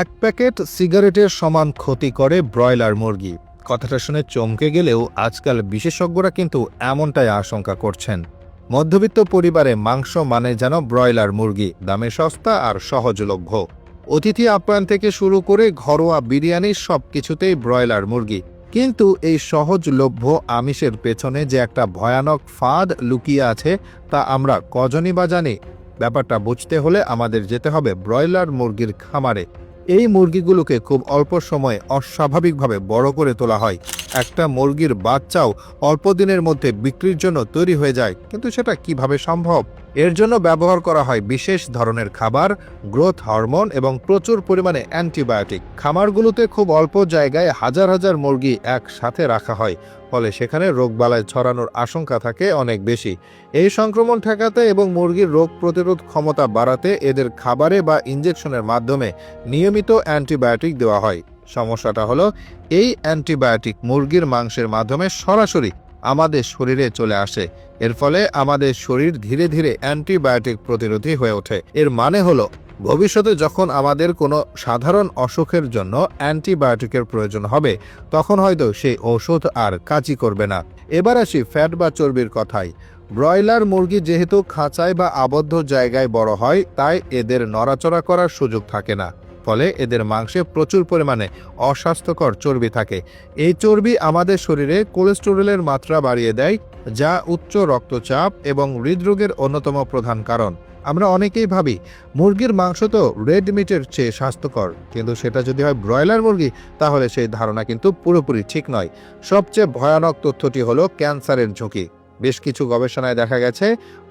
এক প্যাকেট সিগারেটের সমান ক্ষতি করে ব্রয়লার মুরগি। কথাটা শুনে চমকে গেলেও আজকাল বিশেষজ্ঞরা কিন্তু এমনটাই আশঙ্কা করছেন। মধ্যবিত্ত পরিবারে মাংস মানে যেন ব্রয়লার মুরগি, দামে সস্তা আর সহজলভ্য। অতিথি আপ্যায়ন থেকে শুরু করে ঘরোয়া বিরিয়ানি সব কিছুতেই ব্রয়লার মুরগি। কিন্তু এই সহজলভ্য আমিষের পেছনে যে একটা ভয়ানক ফাঁদ লুকিয়ে আছে, তা আমরা কজনই বা জানি। ব্যাপারটা বুঝতে হলে আমাদের যেতে হবে ব্রয়লার মুরগির খামারে। এই মুরগিগুলোকে খুব অল্প সময়ে অস্বাভাবিকভাবে বড় করে তোলা হয়। একটা মুরগির বাচ্চাও অল্প দিনের মধ্যে বিক্রির জন্য তৈরি হয়ে যায়, কিন্তু সেটা কীভাবে সম্ভব? এর জন্য ব্যবহার করা হয় বিশেষ ধরনের খাবার, গ্রোথ হরমোন এবং প্রচুর পরিমাণে অ্যান্টিবায়োটিক। খামারগুলোতে খুব অল্প জায়গায় হাজার হাজার মুরগি একসাথে রাখা হয়, ফলে সেখানে রোগবালায় ছড়ানোর আশঙ্কা থাকে অনেক বেশি। এই সংক্রমণ ঠেকাতে এবং মুরগির রোগ প্রতিরোধ ক্ষমতা বাড়াতে এদের খাবারে বা ইঞ্জেকশনের মাধ্যমে নিয়মিত অ্যান্টিবায়োটিক দেওয়া হয়। সমস্যাটা হলো, এই অ্যান্টিবায়োটিক মুরগির মাংসের মাধ্যমে সরাসরি আমাদের শরীরে চলে আসে। এর ফলে আমাদের শরীর ধীরে ধীরে অ্যান্টিবায়োটিক প্রতিরোধী হয়ে ওঠে। এর মানে হলো, ভবিষ্যতে যখন আমাদের কোনো সাধারণ অসুখের জন্য অ্যান্টিবায়োটিকের প্রয়োজন হবে, তখন হয়তো সেই ঔষধ আর কাজই করবে না। এবার আসি ফ্যাট বা চর্বির কথায়। ব্রয়লার মুরগি যেহেতু খাঁচায় বা আবদ্ধ জায়গায় বড় হয়, তাই এদের নড়াচড়া করার সুযোগ থাকে না। ফলে এদের মাংসে প্রচুর পরিমাণে অস্বাস্থ্যকর চর্বি থাকে। এই চর্বি আমাদের শরীরে কোলেস্টেরলের মাত্রা বাড়িয়ে দেয়, যা উচ্চ রক্তচাপ এবং হৃদরোগের অন্যতম প্রধান কারণ। আমরা অনেকেই ভাবি, মুরগির মাংস তো রেড মিটের চেয়ে স্বাস্থ্যকর, কিন্তু সেটা যদি হয় ব্রয়লার মুরগি, তাহলে সেই ধারণা কিন্তু পুরোপুরি ঠিক নয়। সবচেয়ে ভয়ানক তথ্যটি হলো ক্যান্সারের ঝুঁকি। বেশ কিছু গবেষণায় দেখা গেছে,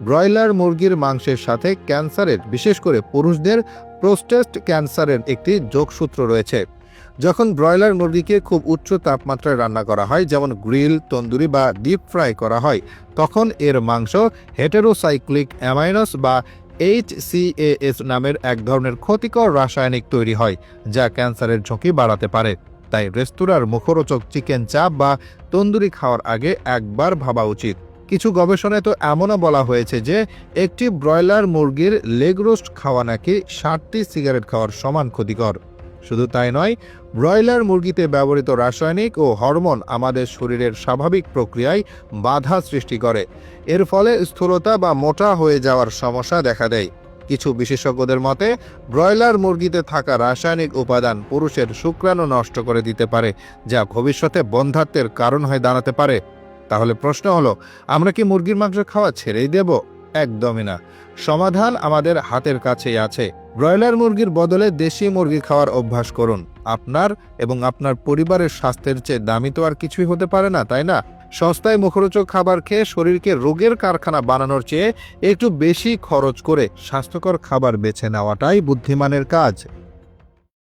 ব্রয়লার মুরগির মাংসের সাথে ক্যান্সারের, বিশেষ করে পুরুষদের প্রোস্টেস্ট ক্যান্সারের একটি যোগসূত্র রয়েছে। যখন ব্রয়লার মুরগিকে খুব উচ্চ তাপমাত্রায় রান্না করা হয়, যেমন গ্রিল, তন্দুরি বা ডিপ ফ্রাই করা হয়, তখন এর মাংস হেটেরোসাইক্লিক অ্যামাইনস বা এইচসিএএস নামের এক ধরনের ক্ষতিকর রাসায়নিক তৈরি হয়, যা ক্যান্সারের ঝুঁকি বাড়াতে পারে। তাই রেস্তোরাঁর মুখরোচক চিকেন চাপ বা তন্দুরি খাওয়ার আগে একবার ভাবা উচিত। কিছু গবেষণায় তো এমনও বলা হয়েছে যে একটি ব্রয়লার মুরগির লেগ রোস্ট খাওয়া নাকি ষাটটি সিগারেট খাওয়ার সমান ক্ষতিকর। শুধু তাই নয়, ব্রয়লার মুরগিতে ব্যবহৃত রাসায়নিক ও হরমোন আমাদের শরীরের স্বাভাবিক প্রক্রিয়ায় বাধা সৃষ্টি করে। এর ফলে স্থূলতা বা মোটা হয়ে যাওয়ার সমস্যা দেখা দেয়। কিছু বিশেষজ্ঞদের মতে, ব্রয়লার মুরগিতে থাকা রাসায়নিক উপাদান পুরুষের শুক্রাণু নষ্ট করে দিতে পারে, যা ভবিষ্যতে বন্ধাত্বের কারণ হয়ে দাঁড়াতে পারে। তাহলে প্রশ্ন হলো, আমরা কি মুরগির মাংস খাওয়া ছেড়েই দেব? একদমই না। সমাধান আমাদের হাতের কাছেই আছে। ব্রয়লার মুরগির বদলে দেশি মুরগি খাওয়ার অভ্যাস করুন। আপনার এবং আপনার পরিবারের স্বাস্থ্যের চেয়ে দামি তো আর কিছুই হতে পারে না, তাই না? সস্তায় মুখরোচক খাবার খেয়ে শরীরকে রোগের কারখানা বানানোর চেয়ে একটু বেশি খরচ করে স্বাস্থ্যকর খাবার বেছে নেওয়াটাই বুদ্ধিমানের কাজ।